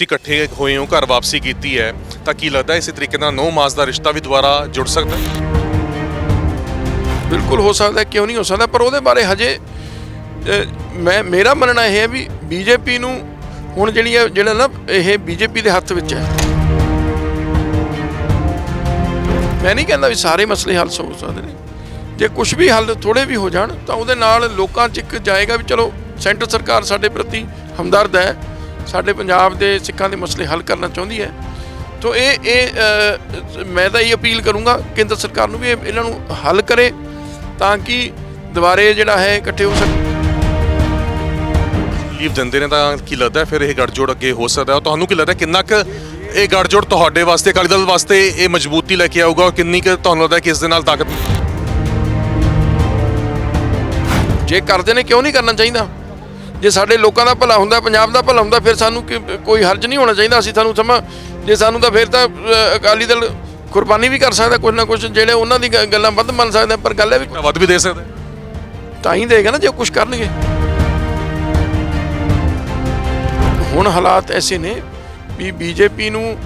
ਤੁਸੀਂ ਇਕੱਠੇ ਹੋਏ ਹੋ, ਘਰ ਵਾਪਸੀ ਕੀਤੀ ਹੈ, ਤਾਂ ਕੀ ਲੱਗਦਾ ਇਸੇ ਤਰੀਕੇ ਨਾਲ ਨੌ ਮਾਸ ਦਾ ਰਿਸ਼ਤਾ ਵੀ ਦੁਬਾਰਾ ਜੁੜ ਸਕਦਾ ਹੈ? ਬਿਲਕੁਲ ਹੋ ਸਕਦਾ ਕਿਉਂ ਨਹੀਂ ਹੋ ਸਕਦਾ, ਪਰ ਉਹਦੇ ਬਾਰੇ ਹਜੇ ਮੈਂ, ਮੇਰਾ ਮੰਨਣਾ ਇਹ ਹੈ ਵੀ ਬੀਜੇਪੀ ਨੂੰ ਹੁਣ ਜਿਹੜੀ ਹੈ ਜਿਹੜਾ ਨਾ, ਇਹ ਬੀਜੇਪੀ ਦੇ ਹੱਥ ਵਿੱਚ ਹੈ। ਮੈਂ ਨਹੀਂ ਕਹਿੰਦਾ ਵੀ ਸਾਰੇ ਮਸਲੇ ਹੱਲ ਹੋ ਸਕਦੇ ਨੇ। ਜੇ ਕੁਝ ਵੀ ਹੱਲ ਥੋੜੇ ਵੀ ਹੋ ਜਾਣ, ਤਾਂ ਉਹਦੇ ਨਾਲ ਲੋਕਾਂ 'ਚ ਇੱਕ ਜਾਏਗਾ ਵੀ ਚਲੋ, ਸੈਂਟਰ ਸਰਕਾਰ ਸਾਡੇ ਪ੍ਰਤੀ ਹਮਦਰਦ ਹੈ ਸਾਡੇ ਪੰਜਾਬ ਦੇ ਸਿੱਖਾਂ ਦੇ ਮਸਲੇ ਹੱਲ ਕਰਨਾ ਚਾਹੁੰਦੀ ਹੈ। ਤੋ ਇਹ ਇਹ ਮੈਂ ਤਾਂ ਇਹ ਅਪੀਲ ਕਰੂੰਗਾ ਕੇਂਦਰ ਸਰਕਾਰ ਨੂੰ ਵੀ ਇਹ- ਇਹਨਾਂ ਨੂੰ ਹੱਲ ਕਰੇ ਤਾਂ ਕਿ ਦੁਬਾਰੇ ਜਿਹੜਾ ਹੈ ਇਕੱਠੇ ਹੋ ਸਕਣ। ਲੀਵ ਦਿੰਦੇ ਨੇ ਤਾਂ ਕੀ ਲੱਗਦਾ ਫਿਰ ਇਹ ਗੱਠਜੋੜ ਅੱਗੇ ਹੋ ਸਕਦਾ ਹੈ? ਤੁਹਾਨੂੰ ਕੀ ਲੱਗਦਾ ਕਿੰਨਾ ਕੁ ਇਹ ਗੱਠਜੋੜ ਤੁਹਾਡੇ ਵਾਸਤੇ ਅਕਾਲੀ ਦਲ ਵਾਸਤੇ ਇਹ ਮਜ਼ਬੂਤੀ ਲੈ ਕੇ ਆਊਗਾ ਕਿੰਨੀ ਕੁ ਤੁਹਾਨੂੰ ਲੱਗਦਾ ਕਿ ਇਸ ਦੇ ਨਾਲ ਤਾਕਤ ਜੇ ਕਰਦੇ ਨੇ ਕਿਉਂ ਨਹੀਂ ਕਰਨਾ ਚਾਹੀਦਾ? ਜੇ ਸਾਡੇ ਲੋਕਾਂ ਦਾ ਭਲਾ ਹੁੰਦਾ ਪੰਜਾਬ ਦਾ ਭਲਾ ਹੁੰਦਾ ਫਿਰ ਸਾਨੂੰ ਕੋਈ ਹਰਜ ਨਹੀਂ ਹੋਣਾ ਚਾਹੀਦਾ। ਅਸੀਂ ਸਾਨੂੰ ਸਮਾਂ ਜੇ ਸਾਨੂੰ ਤਾਂ ਫਿਰ ਤਾਂ ਅਕਾਲੀ ਦਲ ਕੁਰਬਾਨੀ ਵੀ ਕਰ ਸਕਦਾ ਕੁਝ ਨਾ ਕੁਝ ਜਿਹੜੇ ਉਹਨਾਂ ਦੀ ਗੱਲਾਂ ਵੱਧ ਮੰਨ ਸਕਦਾ ਪਰ ਗੱਲ ਹੈ ਵੀ ਵੱਧ ਵੀ ਦੇ ਸਕਦੇ ਤਾਂ ਹੀ ਦੇਗਾ ਨਾ ਜੇ ਕੁਝ ਕਰਨਗੇ। ਹੁਣ ਹਾਲਾਤ ਐਸੇ ਨੇ ਵੀ ਬੀਜੇਪੀ ਨੂੰ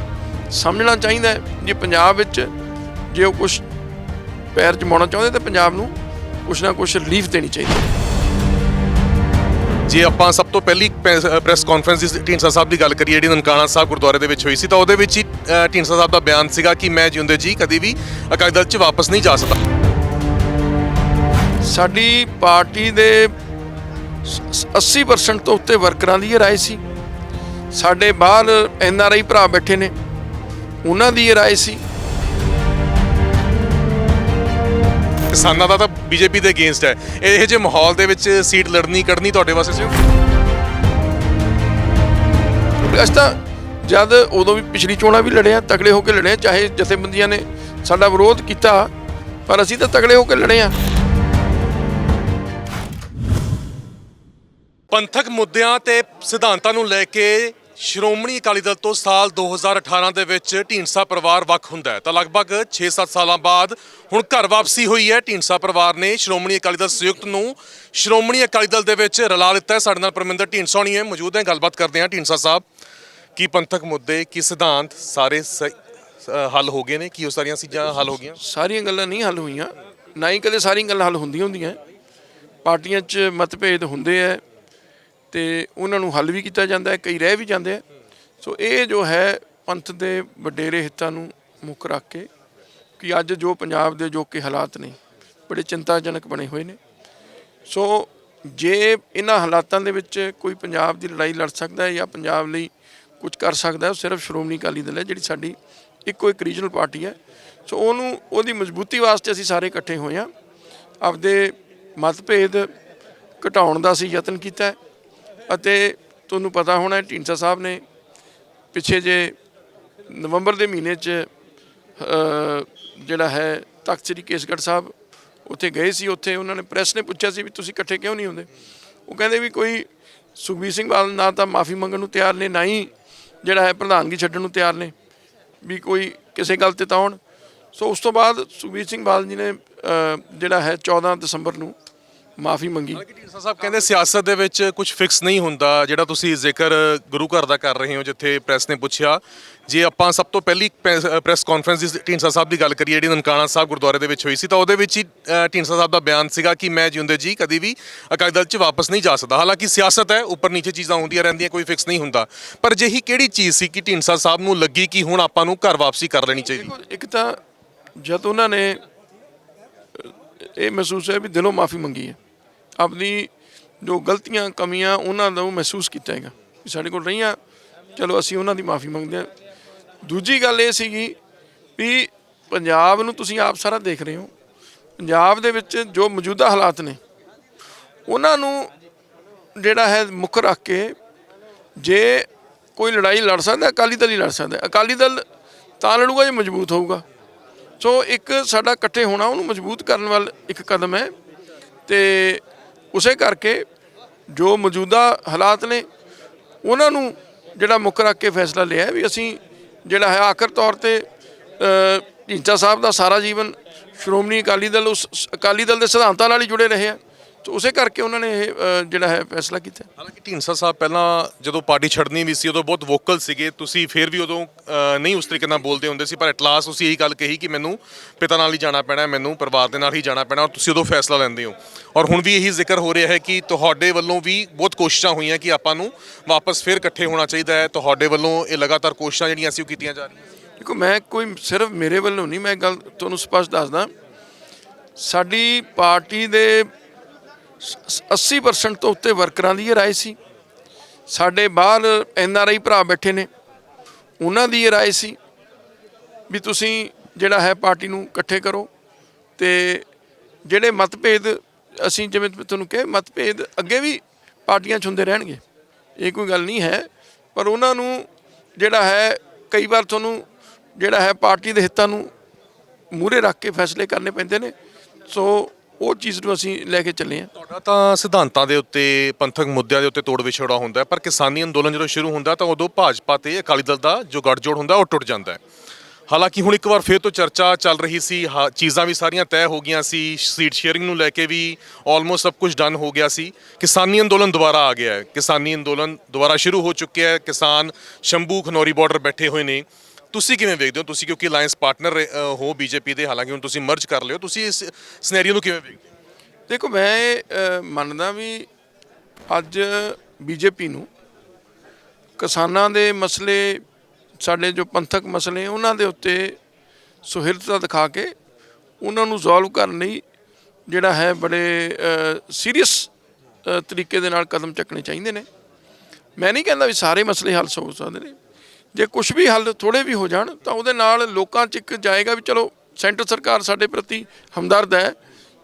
ਸਮਝਣਾ ਚਾਹੀਦਾ ਹੈ ਜੇ ਪੰਜਾਬ ਵਿੱਚ ਜੇ ਉਹ ਕੁਝ ਪੈਰ ਜਮਾਉਣਾ ਚਾਹੁੰਦੇ ਤਾਂ ਪੰਜਾਬ ਨੂੰ ਕੁਝ ਨਾ ਕੁਝ ਰਿਲੀਫ ਦੇਣੀ ਚਾਹੀਦੀ ਹੈ। ਜੇ ਆਪਾਂ ਸਭ ਤੋਂ ਪਹਿਲੀ ਪ੍ਰੈਸ ਕਾਨਫਰੰਸ ਦੀ ਢੀਂਡਸਾ ਸਾਹਿਬ ਦੀ ਗੱਲ ਕਰੀਏ, ਜਿਹੜੀ ਨਨਕਾਣਾ ਸਾਹਿਬ ਗੁਰਦੁਆਰੇ ਦੇ ਵਿੱਚ ਹੋਈ ਸੀ, ਤਾਂ ਉਹਦੇ ਵਿੱਚ ਹੀ ਢੀਂਡਸਾ ਸਾਹਿਬ ਦਾ ਬਿਆਨ ਸੀਗਾ ਕਿ ਮੈਂ ਜਿਉਂਦੇ ਜੀ ਕਦੀ ਵੀ ਅਕਾਲੀ ਦਲ 'ਚ ਵਾਪਸ ਨਹੀਂ ਜਾ ਸਕਦਾ। ਸਾਡੀ ਪਾਰਟੀ ਦੇ ਸ- 80% ਤੋਂ ਉੱਤੇ ਵਰਕਰਾਂ ਦੀ ਇਹ ਰਾਏ ਸੀ। ਸਾਡੇ ਬਾਹਰ ਐਨ ਆਰ ਆਈ ਭਰਾ ਬੈਠੇ ਨੇ। ਉਹਨਾਂ ਦੀ ਇਹ ਰਾਏ ਸੀ ਕਿਸਾਨਾਂ ਦਾ ਤਾਂ ਬੀਜੇਪੀ ਦੇ ਅਗੇਂਸਟ ਹੈ। ਇਹ ਜਿਹੇ ਮਾਹੌਲ ਦੇ ਵਿੱਚ ਸੀਟ ਲੜਨੀ ਕੱਢਣੀ ਤੁਹਾਡੇ ਵਾਸਤੇ ਸੀ ਅਸੀਂ ਤਾਂ ਜਦ ਉਦੋਂ ਵੀ ਪਿਛਲੀ ਚੋਣਾਂ ਵੀ ਲੜਿਆ ਤਗੜੇ ਹੋ ਕੇ ਲੜਿਆ ਚਾਹੇ ਜਥੇਬੰਦੀਆਂ ਨੇ ਸਾਡਾ ਵਿਰੋਧ ਕੀਤਾ ਪਰ ਅਸੀਂ ਤਾਂ ਤਗੜੇ ਹੋ ਕੇ ਲੜੇ ਆ। ਪੰਥਕ ਮੁੱਦਿਆਂ ਤੇ ਸਿਧਾਂਤਾਂ ਨੂੰ ਲੈ ਕੇ ਸ਼੍ਰੋਮਣੀ ਅਕਾਲੀ ਦਲ ਤੋਂ ਸਾਲ 2018 ਦੇ ਵਿੱਚ ਢੀਂਡਸਾ ਪਰਿਵਾਰ ਵੱਖ ਹੁੰਦਾ ਹੈ। ਤਾਂ ਲਗਭਗ 6-7 ਸਾਲਾਂ ਬਾਅਦ ਹੁਣ ਘਰ ਵਾਪਸੀ ਹੋਈ ਹੈ ਢੀਂਡਸਾ ਪਰਿਵਾਰ ਨੇ। ਸ਼੍ਰੋਮਣੀ ਅਕਾਲੀ ਦਲ ਸੰਯੁਕਤ ਨੂੰ ਸ਼੍ਰੋਮਣੀ ਅਕਾਲੀ ਦਲ ਦੇ ਵਿੱਚ ਰਲਾ ਦਿੱਤਾ ਹੈ। ਸਾਡੇ ਨਾਲ ਪਰਮਿੰਦਰ ਢੀਂਡਸਾ ਹੋਣੀ ਹੈ। ਮੌਜੂਦ ਹੈ। ਗੱਲਬਾਤ ਕਰਦੇ ਹਾਂ ਢੀਂਡਸਾ ਸਾਹਿਬ। ਕੀ ਪੰਥਕ ਮੁੱਦੇ, ਕੀ ਸਿਧਾਂਤ ਸਾਰੇ ਸਹੀ- ਹੱਲ ਹੋ ਗਏ ਨੇ? ਕੀ ਉਹ ਸਾਰੀਆਂ ਚੀਜ਼ਾਂ ਹੱਲ ਹੋ ਗਈਆਂ? ਸਾਰੀਆਂ ਗੱਲਾਂ ਨਹੀਂ ਹੱਲ ਹੋਈਆਂ। ਨਾ ਹੀ ਕਦੇ ਸਾਰੀਆਂ ਗੱਲਾਂ ਹੱਲ ਹੁੰਦੀਆਂ ਹੁੰਦੀਆਂ ਪਾਰਟੀਆਂ 'ਚ ਮਤਭੇਦ ਹੁੰਦੇ ਆ ਤੇ ਉਹਨਾਂ ਨੂੰ ਹੱਲ ਵੀ ਕੀਤਾ ਜਾਂਦਾ ਹੈ, ਕਈ ਰਹਿ ਵੀ ਜਾਂਦੇ ਆ ਸੋ ਇਹ ਜੋ ਹੈ, ਪੰਥ ਦੇ ਵਡੇਰੇ ਹਿੱਤਾਂ ਨੂੰ ਮੁੱਖ ਰੱਖ ਕੇ ਕਿ ਅੱਜ ਜੋ ਪੰਜਾਬ ਦੇ ਜੋ ਕਿ ਹਾਲਾਤ ਨੇ, ਬੜੇ ਚਿੰਤਾਜਨਕ ਬਣੇ ਹੋਏ ਨੇ। ਸੋ ਜੇ ਇਹਨਾਂ ਹਾਲਾਤਾਂ ਦੇ ਵਿੱਚ ਕੋਈ ਪੰਜਾਬ ਦੀ ਲੜਾਈ ਲੜ ਸਕਦਾ ਹੈ ਜਾਂ ਪੰਜਾਬ ਲਈ ਕੁਝ ਕਰ ਸਕਦਾ ਹੈ, ਉਹ ਸਿਰਫ ਸ਼੍ਰੋਮਣੀ ਅਕਾਲੀ ਦਲ ਹੈ, ਜਿਹੜੀ ਸਾਡੀ ਇੱਕੋ ਇੱਕ ਰੀਜਨਲ ਪਾਰਟੀ ਹੈ। ਸੋ ਉਹਨੂੰ, ਉਹਦੀ ਮਜ਼ਬੂਤੀ ਵਾਸਤੇ ਅਸੀਂ ਸਾਰੇ ਇਕੱਠੇ ਹੋਏ ਹਾਂ। ਆਪਦੇ ਮਤਭੇਦ ਘਟਾਉਣ ਦਾ ਅਸੀਂ ਯਤਨ ਕੀਤਾ ਹੈ। ਅਤੇ ਤੁਹਾਨੂੰ ਪਤਾ ਹੋਣਾ ਢੀਂਡਸਾ ਸਾਹਿਬ ਨੇ ਪਿੱਛੇ ਜੇ ਨਵੰਬਰ ਦੇ ਮਹੀਨੇ 'ਚ ਜਿਹੜਾ ਹੈ, ਤਖਤ ਸ੍ਰੀ ਕੇਸਗੜ੍ਹ ਸਾਹਿਬ ਉੱਥੇ ਗਏ ਸੀ, ਉੱਥੇ ਉਹਨਾਂ ਨੇ ਪ੍ਰੈਸ ਨੇ ਪੁੱਛਿਆ ਸੀ ਵੀ ਤੁਸੀਂ ਇਕੱਠੇ ਕਿਉਂ ਨਹੀਂ ਹੁੰਦੇ? ਉਹ ਕਹਿੰਦੇ ਵੀ ਕੋਈ ਸੁਖਬੀਰ ਸਿੰਘ ਬਾਦਲ ਨਾ ਤਾਂ ਮਾਫੀ ਮੰਗਣ ਨੂੰ ਤਿਆਰ ਨੇ, ਨਾ ਹੀ ਜਿਹੜਾ ਹੈ ਪ੍ਰਧਾਨਗੀ ਛੱਡਣ ਨੂੰ ਤਿਆਰ ਨੇ, ਵੀ ਕੋਈ ਕਿਸੇ ਗੱਲ ਤੇ ਤਾਂ ਆਉਣ। ਸੋ ਉਸ ਤੋਂ ਬਾਅਦ ਸੁਖਬੀਰ ਸਿੰਘ ਬਾਦਲ ਜੀ ਨੇ ਜਿਹੜਾ ਹੈ 14 ਦਸੰਬਰ ਨੂੰ ਮਾਫੀ ਮੰਗੀ। ਢੀਂਡਸਾ ਸਾਹਿਬ ਕਹਿੰਦੇ ਸਿਆਸਤ ਦੇ ਵਿੱਚ ਕੁਝ ਫਿਕਸ ਨਹੀਂ ਹੁੰਦਾ ਜਿਹੜਾ ਤੁਸੀਂ ਜ਼ਿਕਰ ਗੁਰੂ ਘਰ ਦਾ ਕਰ ਰਹੇ ਹੋ ਜਿੱਥੇ ਪ੍ਰੈਸ ਨੇ ਪੁੱਛਿਆ। ਜੇ ਆਪਾਂ ਸਭ ਤੋਂ ਪਹਿਲੀ ਪ੍ਰੈਸ ਕਾਨਫਰੰਸ ਦੀ ਢੀਂਡਸਾ ਸਾਹਿਬ ਦੀ ਗੱਲ ਕਰੀਏ ਜਿਹੜੀ ਨਨਕਾਣਾ ਸਾਹਿਬ ਗੁਰਦੁਆਰੇ ਦੇ ਵਿੱਚ ਹੋਈ ਸੀ ਤਾਂ ਉਹਦੇ ਵਿੱਚ ਹੀ ਢੀਂਡਸਾ ਸਾਹਿਬ ਦਾ ਬਿਆਨ ਸੀਗਾ ਕਿ ਮੈਂ ਜਿਉਂਦੇ ਜੀ ਕਦੀ ਵੀ ਅਕਾਲੀ ਦਲ 'ਚ ਵਾਪਸ ਨਹੀਂ ਜਾ ਸਕਦਾ। ਹਾਲਾਂਕਿ ਸਿਆਸਤ ਹੈ ਉੱਪਰ ਨੀਚੇ ਚੀਜ਼ਾਂ ਹੁੰਦੀਆਂ ਰਹਿੰਦੀਆਂ ਕੋਈ ਫਿਕਸ ਨਹੀਂ ਹੁੰਦਾ। ਪਰ ਜਿਹੀ ਕਿਹੜੀ ਚੀਜ਼ ਸੀ ਕਿ ਢੀਂਡਸਾ ਸਾਹਿਬ ਨੂੰ ਲੱਗੀ ਕਿ ਹੁਣ ਆਪਾਂ ਨੂੰ ਘਰ ਵਾਪਸੀ ਕਰ ਲੈਣੀ ਚਾਹੀਦੀ? ਇੱਕ ਤਾਂ ਜਦ ਉਹਨਾਂ ਨੇ ਇਹ ਮਹਿਸੂਸ ਹੈ ਵੀ ਦਿਲੋਂ ਮਾਫੀ ਮੰਗੀ ਹੈ। ਆਪਣੀ ਜੋ ਗਲਤੀਆਂ, ਕਮੀਆਂ ਉਹਨਾਂ ਨੂੰ ਮਹਿਸੂਸ ਕੀਤਾ ਹੈਗਾ। ਵੀ ਸਾਡੇ ਕੋਲ ਰਹੀਆਂ, ਚਲੋ ਅਸੀਂ ਉਹਨਾਂ ਦੀ ਮਾਫੀ ਮੰਗਦੇ ਹਾਂ। ਦੂਜੀ ਗੱਲ ਇਹ ਸੀਗੀ ਵੀ ਪੰਜਾਬ ਨੂੰ ਤੁਸੀਂ ਆਪ ਸਾਰਾ ਦੇਖ ਰਹੇ ਹੋ। ਪੰਜਾਬ ਦੇ ਵਿੱਚ ਜੋ ਮੌਜੂਦਾ ਹਾਲਾਤ ਨੇ, ਉਹਨਾਂ ਨੂੰ ਜਿਹੜਾ ਹੈ ਮੁੱਖ ਰੱਖ ਕੇ ਜੇ ਕੋਈ ਲੜਾਈ ਲੜ ਸਕਦਾ, ਅਕਾਲੀ ਦਲ ਹੀ ਲੜ ਸਕਦਾ। ਅਕਾਲੀ ਦਲ ਤਾਂ ਲੜੂਗਾ ਜੇ ਮਜ਼ਬੂਤ ਹੋਊਗਾ। ਸੋ ਇੱਕ ਸਾਡਾ ਇਕੱਠੇ ਹੋਣਾ, ਉਹਨੂੰ ਮਜ਼ਬੂਤ ਕਰਨ ਵੱਲ ਇੱਕ ਕਦਮ ਹੈ। ਤੇ ਉਸੇ ਕਰਕੇ ਜੋ ਮੌਜੂਦਾ ਹਾਲਾਤ ਨੇ ਉਹਨਾਂ ਨੂੰ ਜਿਹੜਾ ਮੁੱਖ ਰੱਖ ਕੇ ਫੈਸਲਾ ਲਿਆ ਵੀ ਅਸੀਂ ਜਿਹੜਾ ਹੈ ਆਖਰ ਤੌਰ ਤੇ ਅ, ਢੀਂਚਾ ਸਾਹਿਬ ਦਾ ਸਾਰਾ ਜੀਵਨ ਸ਼੍ਰੋਮਣੀ ਅਕਾਲੀ ਦਲ ਉਸ ਅਕਾਲੀ ਦਲ ਦੇ ਸਿਧਾਂਤਾਂ ਨਾਲ ਹੀ ਜੁੜੇ ਰਹੇ ਆ ਸੋ ਉਸੇ ਕਰਕੇ ਉਹਨਾਂ ਨੇ ਇਹ ਅ, ਜਿਹੜਾ ਹੈ ਫੈਸਲਾ ਕੀਤਾ। ਹਾਲਾਂਕਿ ਢੀਂਡਸਾ ਸਾਹਿਬ ਪਹਿਲਾਂ ਜਦੋਂ ਪਾਰਟੀ ਛੱਡਣੀ ਵੀ ਸੀ ਉਦੋਂ ਬਹੁਤ ਵੋਕਲ ਸੀਗੇ। ਤੁਸੀਂ ਫਿਰ ਵੀ ਉਦੋਂ ਅਹ, ਨਹੀਂ ਉਸ ਤਰੀਕੇ ਨਾਲ ਬੋਲਦੇ ਹੁੰਦੇ ਸੀ ਪਰ ਐਟ ਲਾਸਟ ਤੁਸੀਂ ਇਹੀ ਗੱਲ ਕਹੀ ਕਿ ਮੈਨੂੰ ਪਿਤਾ ਨਾਲ ਹੀ ਜਾਣਾ ਪੈਣਾ ਹੈ, ਮੈਨੂੰ ਪਰਿਵਾਰ ਦੇ ਨਾਲ ਹੀ ਜਾਣਾ ਪੈਣਾ ਔਰ ਤੁਸੀਂ ਉਦੋਂ ਫੈਸਲਾ ਲੈਂਦੇ ਹੋ। ਔਰ ਹੁਣ ਵੀ ਇਹੀ ਜ਼ਿਕਰ ਹੋ ਰਿਹਾ ਹੈ ਕਿ ਤੁਹਾਡੇ ਵੱਲੋਂ ਵੀ ਬਹੁਤ ਕੋਸ਼ਿਸ਼ਾਂ ਹੋਈਆਂ ਕਿ ਆਪਾਂ ਨੂੰ ਵਾਪਸ ਫਿਰ ਇਕੱਠੇ ਹੋਣਾ ਚਾਹੀਦਾ ਹੈ। ਤੁਹਾਡੇ ਵੱਲੋਂ ਇਹ ਲਗਾਤਾਰ ਕੋਸ਼ਿਸ਼ਾਂ ਜਿਹੜੀਆਂ ਸੀ ਉਹ ਕੀਤੀਆਂ ਜਾ ਰਹੀਆਂ ਦੇਖੋ ਮੈਂ ਕੋਈ ਸਿਰਫ ਮੇਰੇ ਵੱਲੋਂ ਨਹੀਂ ਮੈਂ ਗੱਲ ਤੁਹਾਨੂੰ ਸਪਸ਼ਟ ਦੱਸਦਾ। ਸਾਡੀ ਪਾਰਟੀ ਦੇ 80% ਤੋਂ ਉੱਤੇ ਵਰਕਰਾਂ ਦੀ ਇਹ ਰਾਏ ਸੀ। ਸਾਡੇ ਬਾਹਰ ਐਨ ਆਰ ਆਈ ਭਰਾ ਬੈਠੇ ਨੇ, ਉਹਨਾਂ ਦੀ ਇਹ ਰਾਏ ਸੀ ਵੀ ਤੁਸੀਂ ਜਿਹੜਾ ਹੈ ਪਾਰਟੀ ਨੂੰ ਇਕੱਠੇ ਕਰੋ ਤੇ ਜਿਹੜੇ ਮਤਭੇਦ, ਅਸੀਂ ਜਿਵੇਂ ਤੁਹਾਨੂੰ ਕਹੇ ਮਤਭੇਦ ਅੱਗੇ ਵੀ ਪਾਰਟੀਆਂ 'ਚ ਹੁੰਦੇ ਰਹਿਣਗੇ, ਇਹ ਕੋਈ ਗੱਲ ਨਹੀਂ ਹੈ, ਪਰ ਉਹਨਾਂ ਨੂੰ ਜਿਹੜਾ ਹੈ ਕਈ ਵਾਰ ਤੁਹਾਨੂੰ ਜਿਹੜਾ ਹੈ ਪਾਰਟੀ ਦੇ ਹਿੱਤਾਂ ਨੂੰ ਮੂਹਰੇ ਰੱਖ ਕੇ ਫੈਸਲੇ ਕਰਨੇ ਪੈਂਦੇ ਨੇ। ਸੋ ਉਹ ਚੀਜ਼ ਨੂੰ ਅਸੀਂ ਲੈ ਕੇ ਚੱਲੇ ਹਾਂ। ਤੁਹਾਡਾ ਤਾਂ ਸਿਧਾਂਤਾਂ ਦੇ ਉੱਤੇ, ਪੰਥਕ ਮੁੱਦਿਆਂ ਦੇ ਉੱਤੇ ਤੋੜ ਵਿਛੋੜਾ ਹੁੰਦਾ ਹੈ, ਪਰ ਕਿਸਾਨੀ ਅੰਦੋਲਨ ਜਦੋਂ ਸ਼ੁਰੂ ਹੁੰਦਾ ਤਾਂ ਉਦੋਂ ਭਾਜਪਾ ਤੇ ਅਕਾਲੀ ਦਲ ਦਾ ਜੋ ਗੱਠਜੋੜ ਹੁੰਦਾ ਉਹ ਟੁੱਟ ਜਾਂਦਾ ਹੈ। ਹਾਲਾਂਕਿ ਹੁਣ ਇੱਕ ਵਾਰ ਫੇਰ ਤੋਂ ਚਰਚਾ ਚੱਲ ਰਹੀ ਸੀ, ਹਾ- ਚੀਜ਼ਾਂ ਵੀ ਸਾਰੀਆਂ ਤੈਅ ਹੋ ਗਈਆਂ ਸੀ, ਸੀਟ ਸ਼ੇਅਰਿੰਗ ਨੂੰ ਲੈ ਕੇ ਵੀ ਆਲਮੋਸਟ ਸਭ ਕੁਝ ਡਨ ਹੋ ਗਿਆ ਸੀ। ਕਿਸਾਨੀ ਅੰਦੋਲਨ ਦੁਬਾਰਾ ਆ ਗਿਆ ਹੈ। ਕਿਸਾਨੀ ਅੰਦੋਲਨ ਦੁਬਾਰਾ ਸ਼ੁਰੂ ਹੋ ਚੁੱਕਿਆ ਹੈ। ਕਿਸਾਨ ਸ਼ੰਭੂ ਖਨੌਰੀ ਬਾਰਡਰ ਬੈਠੇ ਹੋਏ ਨੇ। ਤੁਸੀਂ ਕਿਵੇਂ ਵੇਖਦੇ ਹੋ? ਤੁਸੀਂ ਕਿਉਂਕਿ ਅਲਾਈਅੰਸ ਪਾਰਟਨਰ ਹੋ ਬੀਜੇਪੀ ਦੇ ਹਾਲਾਂਕਿ ਹੁਣ ਤੁਸੀਂ ਮਰਜ ਕਰ ਲਿਓ ਤੁਸੀਂ ਇਸ ਸਿਨੈਰੀਓ ਨੂੰ ਕਿਵੇਂ ਵੇਖਦੇ ਹੋ? ਦੇਖੋ ਮੈਂ ਇਹ, ਮੰਨਦਾ ਵੀ ਅੱਜ ਬੀਜੇਪੀ ਨੂੰ ਕਿਸਾਨਾਂ ਦੇ ਮਸਲੇ ਸਾਡੇ ਜੋ ਪੰਥਕ ਮਸਲੇ ਉਹਨਾਂ ਦੇ ਉੱਤੇ ਸੁਹਿਰਦਤਾ ਦਿਖਾ ਕੇ ਉਹਨਾਂ ਨੂੰ ਜ਼ੋਲਵ ਕਰਨ ਲਈ ਜਿਹੜਾ ਹੈ ਬੜੇ ਸੀਰੀਅਸ ਤਰੀਕੇ ਦੇ ਨਾਲ ਕਦਮ ਚੱਕਣੇ ਚਾਹੀਦੇ ਨੇ। ਮੈਂ ਨਹੀਂ ਕਹਿੰਦਾ ਵੀ ਸਾਰੇ ਮਸਲੇ ਹੱਲ ਹੋ ਸਕਦੇ ਨੇ ਜੇ ਕੁਝ ਵੀ ਹੱਲ ਥੋੜੇ ਵੀ ਹੋ ਜਾਣ, ਤਾਂ ਉਹਦੇ ਨਾਲ ਲੋਕਾਂ 'ਚ ਇੱਕ ਜਾਏਗਾ ਵੀ ਚਲੋ ਸੈਂਟਰ ਸਰਕਾਰ ਸਾਡੇ ਪ੍ਰਤੀ ਹਮਦਰਦ ਹੈ,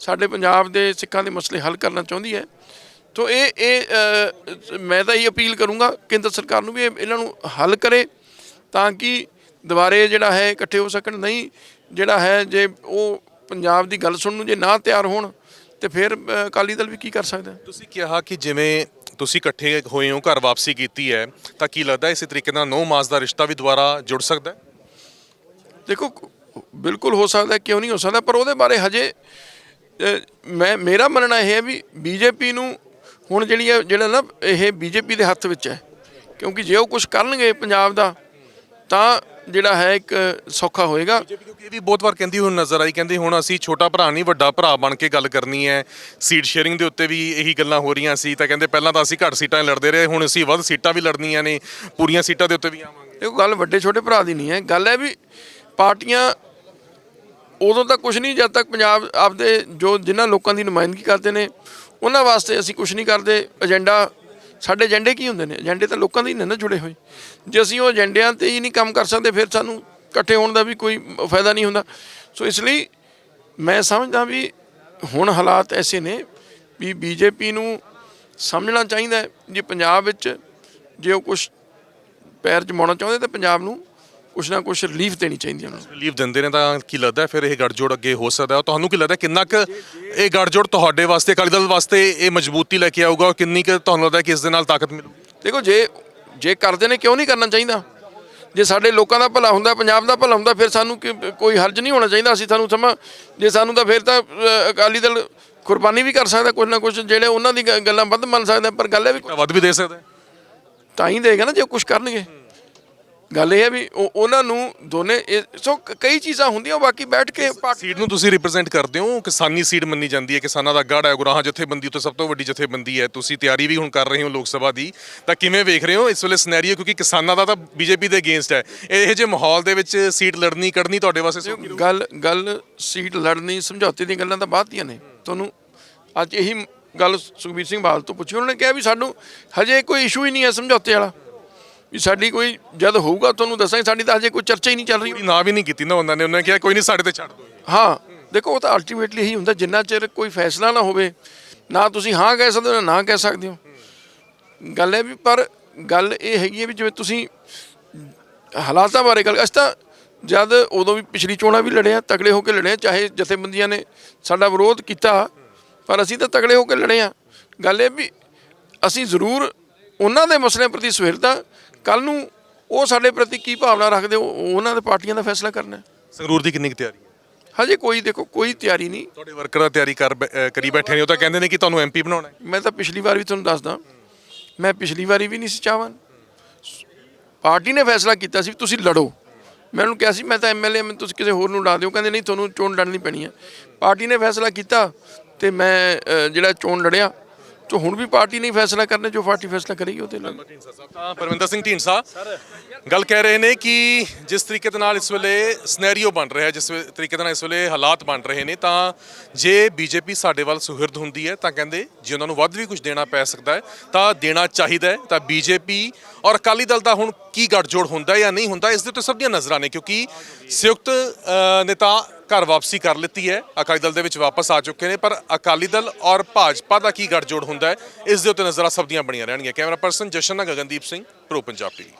ਸਾਡੇ ਪੰਜਾਬ ਦੇ ਸਿੱਖਾਂ ਦੇ ਮਸਲੇ ਹੱਲ ਕਰਨਾ ਚਾਹੁੰਦੀ ਹੈ। ਤੋ ਇਹ ਇਹ ਮੈਂ ਤਾਂ ਇਹ ਅਪੀਲ ਕਰੂੰਗਾ, ਕੇਂਦਰ ਸਰਕਾਰ ਨੂੰ ਵੀ ਇਹਨਾਂ ਨੂੰ ਹੱਲ ਕਰੇ, ਤਾਂ ਕਿ ਦੁਬਾਰੇ ਜਿਹੜਾ ਹੈ ਇਕੱਠੇ ਹੋ ਸਕਣ। ਨਹੀਂ, ਜਿਹੜਾ ਹੈ ਜੇ ਉਹ ਪੰਜਾਬ ਦੀ ਗੱਲ ਸੁਣਨ ਨੂੰ ਜੇ ਨਾ ਤਿਆਰ ਹੋਣ, ਤੇ ਫਿਰ ਅਕਾਲੀ ਦਲ ਵੀ ਕੀ ਕਰ ਸਕਦਾ ਤੁਸੀਂ ਕਿਹਾ ਕਿ ਜਿਵੇਂ ਤੁਸੀਂ ਇਕੱਠੇ ਹੋਏ ਹੋ, ਘਰ ਵਾਪਸੀ ਕੀਤੀ ਹੈ, ਤਾਂ ਕੀ ਲੱਗਦਾ ਇਸੇ ਤਰੀਕੇ ਨਾਲ ਨੌ ਮਾਸ ਦਾ ਰਿਸ਼ਤਾ ਵੀ ਦੁਬਾਰਾ ਜੁੜ ਸਕਦਾ ਹੈ? ਦੇਖੋ, ਬਿਲਕੁਲ ਹੋ ਸਕਦਾ ਕਿਉਂ ਨਹੀਂ ਹੋ ਸਕਦਾ, ਪਰ ਉਹਦੇ ਬਾਰੇ ਹਜੇ ਮੈਂ, ਮੇਰਾ ਮੰਨਣਾ ਇਹ ਹੈ ਵੀ ਬੀਜੇਪੀ ਨੂੰ ਹੁਣ ਜਿਹੜੀ ਹੈ ਜਿਹੜਾ ਨਾ, ਇਹ ਬੀਜੇਪੀ ਦੇ ਹੱਥ ਵਿੱਚ ਹੈ, ਕਿਉਂਕਿ ਜੇ ਉਹ ਕੁਝ ਕਰਨਗੇ ਪੰਜਾਬ ਦਾ, ਤਾਂ ਜਿਹੜਾ ਹੈ ਇੱਕ ਸੌਖਾ ਹੋਏਗਾ। ਬੀਜੇਪੀ ਕਿਉਂਕਿ ਇਹ ਵੀ ਬਹੁਤ ਵਾਰ ਕਹਿੰਦੀ ਹੁਣ ਨਜ਼ਰ ਆਈ ਕਹਿੰਦੀ ਹੁਣ ਅਸੀਂ ਛੋਟਾ ਭਰਾ ਨਹੀਂ ਵੱਡਾ ਭਰਾ ਬਣ ਕੇ ਗੱਲ ਕਰਨੀ ਹੈ। ਸੀਟ ਸ਼ੇਅਰਿੰਗ ਦੇ ਉੱਤੇ ਵੀ ਇਹੀ ਗੱਲਾਂ ਹੋ ਰਹੀਆਂ ਸੀ ਤਾਂ ਕਹਿੰਦੇ ਪਹਿਲਾਂ ਤਾਂ ਅਸੀਂ ਘੱਟ ਸੀਟਾਂ ਲੜਦੇ ਰਹੇ ਹੁਣ ਅਸੀਂ ਵੱਧ ਸੀਟਾਂ ਵੀ ਲੜਨੀਆਂ ਨੇ ਪੂਰੀਆਂ ਸੀਟਾਂ ਦੇ ਉੱਤੇ ਵੀ ਆਵਾਂਗੇ। ਇਹ ਗੱਲ ਵੱਡੇ ਛੋਟੇ ਭਰਾ ਦੀ ਨਹੀਂ ਹੈ ਗੱਲ ਹੈ ਵੀ ਪਾਰਟੀਆਂ ਉਦੋਂ ਤੱਕ ਕੁਝ ਨਹੀਂ ਜਦ ਤੱਕ ਪੰਜਾਬ ਆਪਦੇ ਜੋ ਜਿਨ੍ਹਾਂ ਲੋਕਾਂ ਦੀ ਨੁਮਾਇੰਦਗੀ ਕਰਦੇ ਨੇ ਉਹਨਾਂ ਵਾਸਤੇ ਅਸੀਂ ਕੁਝ ਨਹੀਂ ਕਰਦੇ ਏਜੰਡਾ ਸਾਡੇ ਏਜੰਡੇ ਕੀ ਹੁੰਦੇ ਨੇ? ਏਜੰਡੇ ਤਾਂ ਲੋਕਾਂ ਦੇ ਹੀ ਨੇ ਨਾ ਜੁੜੇ ਹੋਏ। ਜੇ ਅਸੀਂ ਉਹ ਏਜੰਡਿਆਂ ਤੇ ਹੀ ਨਹੀਂ ਕੰਮ ਕਰ ਸਕਦੇ, ਫਿਰ ਸਾਨੂੰ ਇਕੱਠੇ ਹੋਣ ਦਾ ਵੀ ਕੋਈ ਫਾਇਦਾ ਨਹੀਂ ਹੁੰਦਾ। ਸੋ ਇਸ ਲਈ ਮੈਂ ਸਮਝਦਾ ਵੀ ਹੁਣ ਹਾਲਾਤ ਐਸੇ ਨੇ ਵੀ ਬੀਜੇਪੀ ਨੂੰ ਸਮਝਣਾ ਚਾਹੀਦਾ ਜੇ ਪੰਜਾਬ ਵਿੱਚ ਜੇ ਉਹ ਕੁਝ ਪੈਰ ਜਮਾਉਣਾ ਚਾਹੁੰਦੇ, ਤਾਂ ਪੰਜਾਬ ਨੂੰ ਕੁਛ ਨਾ ਕੁਛ ਰਿਲੀਫ ਦੇਣੀ ਚਾਹੀਦੀ ਹੈ ਉਹਨਾਂ ਨੂੰ। ਲੀਵ ਦਿੰਦੇ ਨੇ ਤਾਂ ਕੀ ਲੱਗਦਾ ਫਿਰ ਇਹ ਗੱਠਜੋੜ ਅੱਗੇ ਹੋ ਸਕਦਾ ਹੈ? ਤੁਹਾਨੂੰ ਕੀ ਲੱਗਦਾ ਕਿੰਨਾ ਕੁ ਇਹ ਗੱਠਜੋੜ ਤੁਹਾਡੇ ਵਾਸਤੇ ਅਕਾਲੀ ਦਲ ਵਾਸਤੇ ਇਹ ਮਜ਼ਬੂਤੀ ਲੈ ਕੇ ਆਊਗਾ? ਕਿੰਨੀ ਕੁ ਤੁਹਾਨੂੰ ਲੱਗਦਾ ਕਿ ਇਸ ਦੇ ਨਾਲ ਤਾਕਤ ਮਿਲੂਗੀ ਦੇਖੋ ਜੇ ਜੇ ਕਰਦੇ ਨੇ ਕਿਉਂ ਨਹੀਂ ਕਰਨਾ ਚਾਹੀਦਾ? ਜੇ ਸਾਡੇ ਲੋਕਾਂ ਦਾ ਭਲਾ ਹੁੰਦਾ ਪੰਜਾਬ ਦਾ ਭਲਾ ਹੁੰਦਾ ਫਿਰ ਸਾਨੂੰ ਕਿ- ਕੋਈ ਹਰਜ ਨਹੀਂ ਹੋਣਾ ਚਾਹੀਦਾ। ਅਸੀਂ ਸਾਨੂੰ ਸਮਾਂ ਜੇ ਸਾਨੂੰ ਤਾਂ ਫਿਰ ਤਾਂ ਅ, ਅਕਾਲੀ ਦਲ ਕੁਰਬਾਨੀ ਵੀ ਕਰ ਸਕਦਾ ਕੁਝ ਨਾ ਕੁਝ ਜਿਹੜੇ ਉਹਨਾਂ ਦੀ ਗ- ਗੱਲਾਂ ਵੱਧ ਮੰਨ ਸਕਦਾ ਪਰ ਗੱਲ ਇਹ ਵੀ ਵੱਧ ਵੀ ਦੇ ਸਕਦਾ ਹੈ ਤਾਂ ਹੀ ਦੇਗਾ ਨਾ ਜੇ ਕੁਝ ਕਰਨਗੇ। ਗੱਲ ਇਹ ਹੈ ਵੀ ਉਹ- ਉਹਨਾਂ ਨੂੰ ਦੋਨੇ ਇਹ- ਸੋ ਕ- ਕਈ ਚੀਜ਼ਾਂ ਹੁੰਦੀਆਂ ਬਾਕੀ ਬੈਠ ਕੇ ਪਾਰਟੀ ਸੀਟ ਨੂੰ ਤੁਸੀਂ ਰਿਪਰੈਜ਼ੈਂਟ ਕਰਦੇ ਹੋ ਕਿਸਾਨੀ ਸੀਟ ਮੰਨੀ ਜਾਂਦੀ ਹੈ ਕਿਸਾਨਾਂ ਦਾ ਗੜ ਹੈ ਗੁਰਾਹਾਂ ਜਥੇਬੰਦੀ ਉੱਤੇ ਸਭ ਤੋਂ ਵੱਡੀ ਜਥੇਬੰਦੀ ਹੈ ਤੁਸੀਂ ਤਿਆਰੀ ਵੀ ਹੁਣ ਕਰ ਰਹੇ ਹੋ ਲੋਕ ਸਭਾ ਦੀ ਤਾਂ ਕਿਵੇਂ ਵੇਖ ਰਹੇ ਹੋ ਇਸ ਵੇਲੇ ਸਿਨੈਰੀਓ ਕਿਉਂਕਿ ਕਿਸਾਨਾਂ ਦਾ ਤਾਂ ਬੀਜੇਪੀ ਦੇ ਅਗੇਂਸਟ ਹੈ। ਇਹੋ ਜਿਹੇ ਮਾਹੌਲ ਦੇ ਵਿੱਚ ਸੀਟ ਲੜਨੀ ਕੱਢਣੀ ਤੁਹਾਡੇ ਵਾਸਤੇ ਸੌਖੀ ਰਹੂ? ਗੱਲ ਗੱਲ ਸੀਟ ਲੜਨੀ ਸਮਝੌਤੇ ਦੀਆਂ ਗੱਲਾਂ ਤਾਂ ਬਾਅਦ ਦੀਆਂ ਨੇ। ਤੁਹਾਨੂੰ ਅੱਜ ਇਹੀ ਗੱਲ ਸੁਖਬੀਰ ਸਿੰਘ ਬਾਦਲ ਤੋਂ ਪੁੱਛੀ ਉਹਨਾਂ ਨੇ ਕਿਹਾ ਵੀ ਸਾਨੂੰ ਹਜੇ ਕੋਈ ਇਸ਼ੂ ਹੀ ਨਹੀਂ ਹੈ ਸਮਝੌਤੇ ਵਾਲਾ। ਵੀ ਸਾਡੀ ਕੋਈ ਜਦ ਹੋਊਗਾ ਤੁਹਾਨੂੰ ਦੱਸਾਂਗੇ ਸਾਡੀ ਤਾਂ ਹਜੇ ਕੋਈ ਚਰਚਾ ਹੀ ਨਹੀਂ ਚੱਲ ਰਹੀ। ਕੋਈ ਨਾ ਵੀ ਨਹੀਂ ਕੀਤੀ ਨਾ ਉਹਨਾਂ ਨੇ ਉਹਨਾਂ ਨੇ ਕਿਹਾ ਕੋਈ ਨਹੀਂ ਸਾਡੇ ਤੇ ਛੱਡ ਦਿਓ। ਹਾਂ ਦੇਖੋ ਉਹ ਤਾਂ ਅਲਟੀਮੇਟਲੀ ਇਹੀ ਹੁੰਦਾ ਜਿੰਨਾ ਚਿਰ ਕੋਈ ਫੈਸਲਾ ਨਾ ਹੋਵੇ ਨਾ ਤੁਸੀਂ ਹਾਂ ਕਹਿ ਸਕਦੇ ਹੋ ਨਾ ਕਹਿ ਸਕਦੇ ਹੋ। ਗੱਲ ਹੈ ਵੀ ਪਰ ਗੱਲ ਇਹ ਹੈਗੀ ਹੈ ਵੀ ਜਿਵੇਂ ਤੁਸੀਂ ਹਾਲਾਤਾਂ ਬਾਰੇ ਗੱਲ ਅਸੀਂ ਤਾਂ ਜਦ ਉਦੋਂ ਵੀ ਪਿਛਲੀ ਚੋਣਾਂ ਵੀ ਲੜੇ ਆ ਤਗੜੇ ਹੋ ਕੇ ਲੜੇ ਆ ਚਾਹੇ ਜਥੇਬੰਦੀਆਂ ਨੇ ਸਾਡਾ ਵਿਰੋਧ ਕੀਤਾ ਪਰ ਅਸੀਂ ਤਾਂ ਤਗੜੇ ਹੋ ਕੇ ਲੜੇ ਆ ਗੱਲ ਇਹ ਵੀ ਅਸੀਂ ਜ਼ਰੂਰ ਉਹਨਾਂ ਦੇ ਮਸਲਿਆਂ ਪ੍ਰਤੀ ਸੁਹਿਰਦਾ ਕੱਲ ਨੂੰ ਉਹ ਸਾਡੇ ਪ੍ਰਤੀ ਕੀ ਭਾਵਨਾ ਰੱਖਦੇ ਉਹ ਉਹਨਾਂ ਦੇ ਪਾਰਟੀਆਂ ਦਾ ਫੈਸਲਾ ਕਰਨਾ ਹੈ। ਸੰਗਰੂਰ ਦੀ ਕਿੰਨੀ ਕੁ ਤਿਆਰੀ ਹੈ? ਹਜੇ ਕੋਈ ਦੇਖੋ ਕੋਈ ਤਿਆਰੀ ਨਹੀਂ। ਤੁਹਾਡੇ ਵਰਕਰ ਤਿਆਰੀ ਕਰ ਬੈ- ਅ, ਕਰੀ ਬੈਠੇ ਨੇ ਉਹ ਤਾਂ ਕਹਿੰਦੇ ਨੇ ਕਿ ਤੁਹਾਨੂੰ ਐਮਪੀ ਬਣਾਉਣਾ ਹੈ। ਮੈਂ ਤਾਂ ਪਿਛਲੀ ਵਾਰ ਵੀ ਤੁਹਾਨੂੰ ਦੱਸਦਾ। ਮੈਂ ਪਿਛਲੀ ਵਾਰੀ ਵੀ ਨਹੀਂ ਸੀ ਚਾਹਵਾਨ। ਪਾਰਟੀ ਨੇ ਫੈਸਲਾ ਕੀਤਾ ਸੀ ਵੀ ਤੁਸੀਂ ਲੜੋ। ਮੈਂ ਉਹਨੂੰ ਕਿਹਾ ਸੀ ਮੈਂ ਤਾਂ ਐਮਐਲਏ ਮੈਂ ਤੁਸੀਂ ਕਿਸੇ ਹੋਰ ਨੂੰ ਲਾ ਦਿਓ। ਕਹਿੰਦੇ ਨਹੀਂ ਤੁਹਾਨੂੰ ਚੋਣ ਲੜਨੀ ਪੈਣੀ ਹੈ। ਪਾਰਟੀ ਨੇ ਫੈਸਲਾ ਕੀਤਾ ਤੇ ਮੈਂ ਅ, ਜਿਹੜਾ ਚੋਣ ਲੜਿਆ ਤੇ ਹੁਣ ਵੀ ਪਾਰਟੀ ਨੇ ਫੈਸਲਾ ਕਰਨਾ, ਜੋ ਪਾਰਟੀ ਫੈਸਲਾ ਕਰੇਗੀ ਉਹਦੇ ਨਾਲ। ਤਾਂ ਪਰਵਿੰਦਰ ਸਿੰਘ ਢੀਂਡਸਾ, ਗੱਲ ਕਹਿ ਰਹੇ ਨੇ ਕਿ ਜਿਸ ਤਰੀਕੇ ਦੇ ਨਾਲ ਇਸ ਵੇਲੇ ਸਿਨੈਰੀਓ ਬਣ ਰਿਹਾ, ਜਿਸ ਤਰੀਕੇ ਦੇ ਨਾਲ ਇਸ ਵੇਲੇ ਹਾਲਾਤ ਬਣ ਰਹੇ ਨੇ, ਤਾਂ ਜੇ ਬੀਜੇਪੀ ਸਾਡੇ ਵੱਲ ਸੁਹਿਰਦ ਹੁੰਦੀ ਹੈ, ਤਾਂ ਕਹਿੰਦੇ ਜੇ ਉਹਨਾਂ ਨੂੰ ਵੱਧ ਵੀ ਕੁਝ ਦੇਣਾ ਪੈ ਸਕਦਾ ਹੈ, ਤਾਂ ਦੇਣਾ ਚਾਹੀਦਾ ਹੈ। ਤਾਂ ਬੀਜੇਪੀ ਔਰ ਅਕਾਲੀ ਦਲ ਦਾ ਹੁਣ ਕੀ ਗੱਠਜੋੜ ਹੁੰਦਾ ਜਾਂ ਨਹੀਂ ਹੁੰਦਾ, ਇਸ ਦੇ ਉੱਤੇ ਸਭ ਦੀਆਂ ਨਜ਼ਰਾਂ ਨੇ, ਕਿਉਂਕਿ ਸੰਯੁਕਤ ਨੇਤਾ ਘਰ ਵਾਪਸੀ ਕਰ ਲਿੱਤੀ ਹੈ। ਅਕਾਲੀ ਦਲ ਦੇ ਵਿੱਚ ਵਾਪਸ ਆ ਚੁੱਕੇ ਨੇ, ਪਰ ਅਕਾਲੀ ਦਲ ਔਰ ਭਾਜਪਾ ਦਾ ਕੀ ਗੱਠਜੋੜ ਹੁੰਦਾ ਹੈ, ਇਸ ਦੇ ਉੱਤੇ ਨਜ਼ਰਾਂ ਸਭ ਦੀਆਂ ਬਣੀਆਂ ਰਹਿਣਗੀਆਂ। ਕੈਮਰਾ ਪਰਸਨ ਜਸ਼ਨ ਨਾਲ ਗਗਨਦੀਪ ਸਿੰਘ, ਪ੍ਰੋ ਪੰਜਾਬ ਟੀਵੀ।